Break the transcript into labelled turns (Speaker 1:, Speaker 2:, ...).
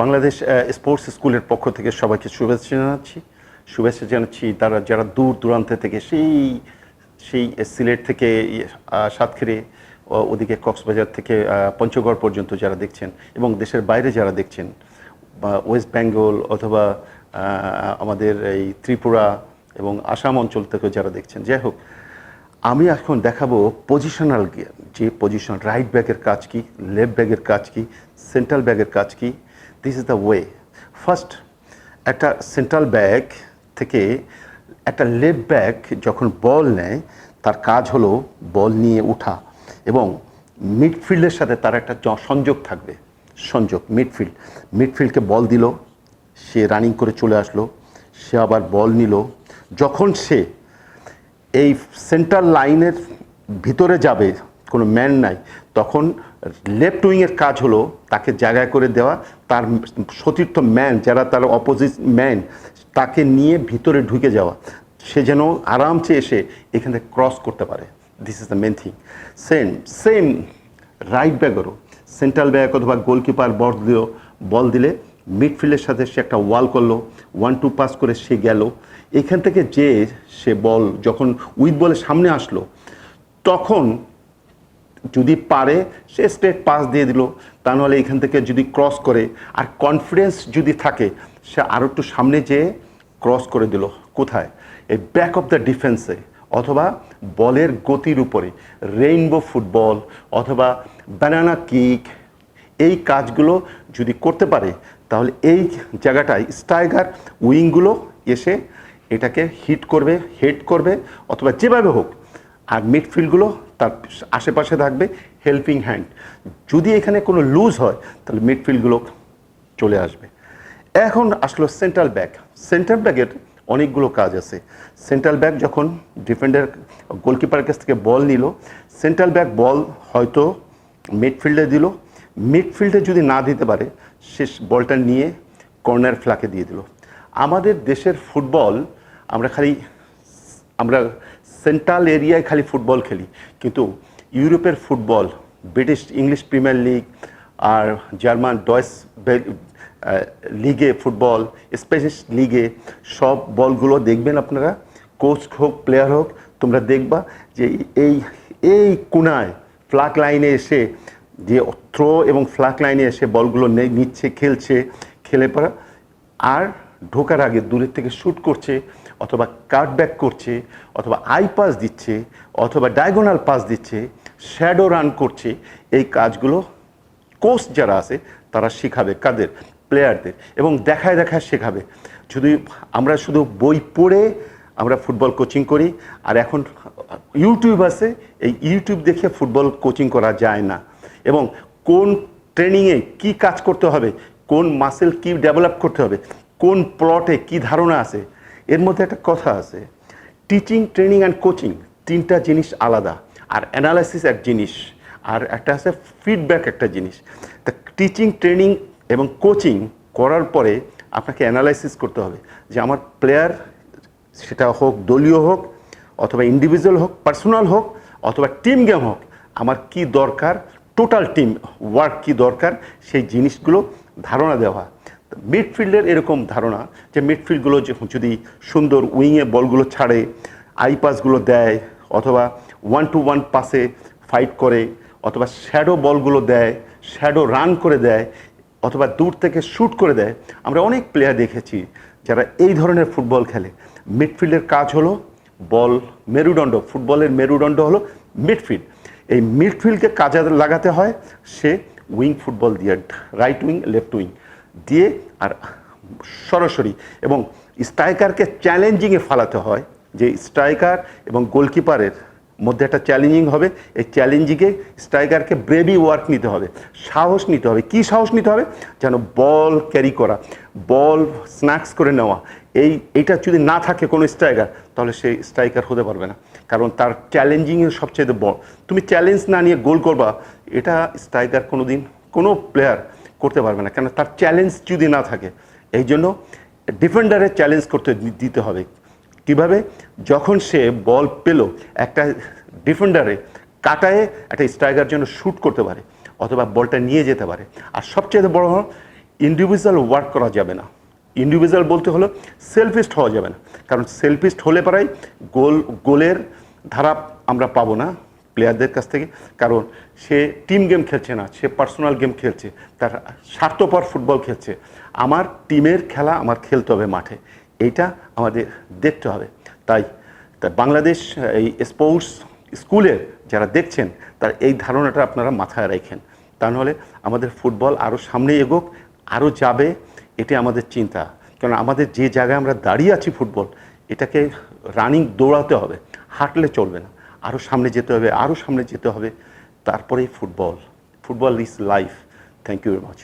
Speaker 1: Bangladesh sports স্কুলের পক্ষ থেকে সবাইকে শুভেচ্ছা জানাচ্ছি। শুভেচ্ছা জানাচ্ছি তারা যারা দূর দূরান্ত থেকে সেই সেই সিলেট থেকে সাতক্ষীরে ওদিকে কক্সবাজার থেকে পঞ্চগড় পর্যন্ত যারা দেখছেন এবং দেশের বাইরে যারা দেখছেন, বা ওয়েস্ট বেঙ্গল অথবা আমাদের এই ত্রিপুরা এবং আসাম অঞ্চল থেকেও যারা দেখছেন। যাই হোক, আমি এখন দেখাবো পজিশনাল যে পজিশন রাইট ব্যাগের কাজ কি লেফট ব্যাগের কাজ কি সেন্ট্রাল ব্যাগের কাজ কি this is the way first একটা সেন্ট্রাল ব্যাগ থেকে একটা লেফট ব্যাগ যখন বল নেয়, তার কাজ হলো বল নিয়ে ওঠা এবং মিডফিল্ডের সাথে তার একটা সংযোগ থাকবে। সংযোগ মিডফিল্ড মিডফিল্ডকে বল দিল, সে রানিং করে চলে আসলো, সে আবার বল নিল। যখন সে এই সেন্ট্রাল লাইনের ভিতরে যাবে, কোনো ম্যান নাই, তখন লেফট উইংয়ের কাজ হলো তাকে জায়গায় করে দেওয়া, তার সতীর্থ ম্যান যারা তার অপোজিট ম্যান তাকে নিয়ে ভিতরে ঢুকে যাওয়া। সে যেন আরামসে এসে এখান ক্রস করতে পারে। This is the main thing same same right ব্যাগেরও central bag অথবা গোলকিপার বল দিল, বল দিলে মিডফিল্ডের সাথে সে একটা ওয়াল করল। ওয়ান টু পাস করে সে গেল। এখান থেকে যে সে বল যখন উইথ বলের সামনে আসলো, তখন যদি পারে, সে স্ট্রেট পাস দিয়ে দিল। তা নাহলে এখান থেকে যদি ক্রস করে, আর কনফিডেন্স যদি থাকে, সে আরও একটু সামনে যেয়ে ক্রস করে দিল। কোথায়? এই ব্যাক অফ দ্য ডিফেন্সে অথবা বলের গতির উপরে রেইনবো ফুটবল অথবা ব্যানানা কিক এই কাজগুলো যদি করতে পারে, তাহলে এই জায়গাটায় স্ট্রাইকার উইংগুলো এসে এটাকে হিট করবে হেড করবে, অথবা যেভাবে হোক আর মিডফিল্ডগুলো তার আশেপাশে থাকবে হেল্পিং হ্যান্ড যদি এখানে কোনো লুজ হয়, তাহলে মিডফিল্ডগুলো চলে আসবে। এখন আসলো সেন্ট্রাল ব্যাক সেন্ট্রাল ব্যাগের অনেকগুলো কাজ আছে। সেন্ট্রাল ব্যাক যখন ডিফেন্ডার গোলকিপারের কাছ থেকে বল নিল সেন্ট্রাল ব্যাক বল হয়তো মিডফিল্ডে দিল। মিডফিল্ডে যদি না দিতে পারে, সে বলটা নিয়ে কর্নার ফ্ল্যাকে দিয়ে দিল। আমাদের দেশের ফুটবল আমরা খালি, আমরা সেন্ট্রাল এরিয়ায় খালি ফুটবল খেলি। কিন্তু ইউরোপের football British English Premier league আর জার্মান ডয়েস লিগে ফুটবল স্পেনিশ লিগে সব বলগুলো দেখবেন আপনারা। কোচ হোক প্লেয়ার হোক, তোমরা দেখবা যে এই এই কোনায় ফ্লাক লাইনে এসে যে থ্রো এবং ফ্লাক লাইনে এসে বলগুলো নিচ্ছে, খেলছে, খেলে পড়া আর ঢোকার আগে দূরের থেকে শ্যুট করছে অথবা কাট ব্যাক করছে, অথবা আই পাস দিচ্ছে, অথবা ডায়াগোনাল পাস দিচ্ছে, শ্যাডো রান করছে, এই কাজগুলো কোচ যারা আছে, তারা শেখাবে কাদের? প্লেয়ারদের। এবং দেখায় দেখায় শেখাবে। যদি আমরা শুধু বই পড়ে আমরা ফুটবল কোচিং করি, আর এখন ইউটিউব আছে, এই ইউটিউব দেখে ফুটবল কোচিং করা যায় না। এবং কোন ট্রেনিংয়ে কি কাজ করতে হবে, কোন মাসেল কি ডেভেলপ করতে হবে, কোন প্লটে কি ধারণা আছে এর মধ্যে একটা কথা আছে টিচিং ট্রেনিং অ্যান্ড কোচিং তিনটা জিনিস আলাদা। আর অ্যানালাইসিস এক জিনিস, আর একটা আছে ফিডব্যাক একটা জিনিস। তা টিচিং ট্রেনিং এবং কোচিং করার পরে আপনাকে অ্যানালাইসিস করতে হবে যে আমার প্লেয়ার সেটা হোক, দলীয় হোক, অথবা ইন্ডিভিজুয়াল হোক পার্সোনাল হোক, অথবা টিম গেম হোক, আমার কি দরকার টোটাল টিম ওয়ার্ক কি দরকার, সেই জিনিসগুলো ধারণা দেওয়া। মিডফিল্ডের এরকম ধারণা যে মিডফিল্ডগুলো যদি সুন্দর উইংয়ে বলগুলো ছাড়ে আই পাসগুলো দেয়, অথবা ওয়ান টু ওয়ান পাসে ফাইট করে, অথবা শ্যাডো বলগুলো দেয় শ্যাডো রান করে দেয়, অথবা দূর থেকে শ্যুট করে দেয়, আমরা অনেক প্লেয়ার দেখেছি যারা এই ধরনের ফুটবল খেলে। মিডফিল্ডের কাজ হলো বল মেরুদণ্ড ফুটবলের মেরুদণ্ড হলো মিডফিল্ড এই মিডফিল্ডকে কাজে লাগাতে হয় সে উইং ফুটবল দিয়ে রাইট উইং লেফট উইং দিয়ে আর সরাসরি এবং স্ট্রাইকারকে চ্যালেঞ্জিংয়ে ফালাতে হয় যে স্ট্রাইকার এবং গোলকিপারের মধ্যে একটা চ্যালেঞ্জিং হবে। এই চ্যালেঞ্জিংয়ে স্ট্রাইকারকে ব্রেভি ওয়ার্ক নিতে হবে, সাহস নিতে হবে। কি সাহস নিতে হবে? যেন বল ক্যারি করা, বল স্ন্যাক্স করে নেওয়া। এই এইটা যদি না থাকে কোনো স্ট্রাইকার, তাহলে সেই স্ট্রাইকার হতে পারবে না। কারণ তার চ্যালেঞ্জিংয়ের সবচেয়ে বড়। তুমি চ্যালেঞ্জ না নিয়ে গোল করবা, এটা স্ট্রাইকার কোনো দিন কোনো প্লেয়ার করতে পারবে না। কেন তার চ্যালেঞ্জ যদি না থাকে এই জন্য ডিফেন্ডারের চ্যালেঞ্জ করতে দিতে হবে। কীভাবে? যখন সে বল পেল একটা ডিফেন্ডারে কাটায়ে একটা স্ট্রাইকার জন্য শ্যুট করতে পারে, অথবা বলটা নিয়ে যেতে পারে। আর সবচেয়ে বড় হলো ইন্ডিভিজুয়াল ওয়ার্ক করা যাবে না। ইন্ডিভিজুয়াল বলতে হলো সেলফিস্ট হওয়া যাবে না। কারণ সেলফিস্ট হলে পরাই গোল, গোলের ধারা আমরা পাবো না। প্লেয়ারদের কাছ থেকে, কারণ সে টিম গেম খেলছে না, সে পার্সোনাল গেম খেলছে, তার স্বার্থপর ফুটবল খেলছে। আমার টিমের খেলা আমার খেলতে হবে মাঠে এইটা আমাদের দেখতে হবে। তাই তাই বাংলাদেশ, এই স্পোর্টস স্কুলের যারা দেখছেন, তার এই ধারণাটা আপনারা মাথায় রাখেন। তা নাহলে আমাদের ফুটবল আরও সামনে এগোক আরও যাবে এটি আমাদের চিন্তা। কারণ আমাদের যে জায়গায় আমরা দাঁড়িয়ে আছি ফুটবল এটাকে রানিং দৌড়াতে হবে, হাঁটলে চলবে না। আরও সামনে যেতে হবে আরও সামনে যেতে হবে। তারপরেই football. Football is life. Thank you very much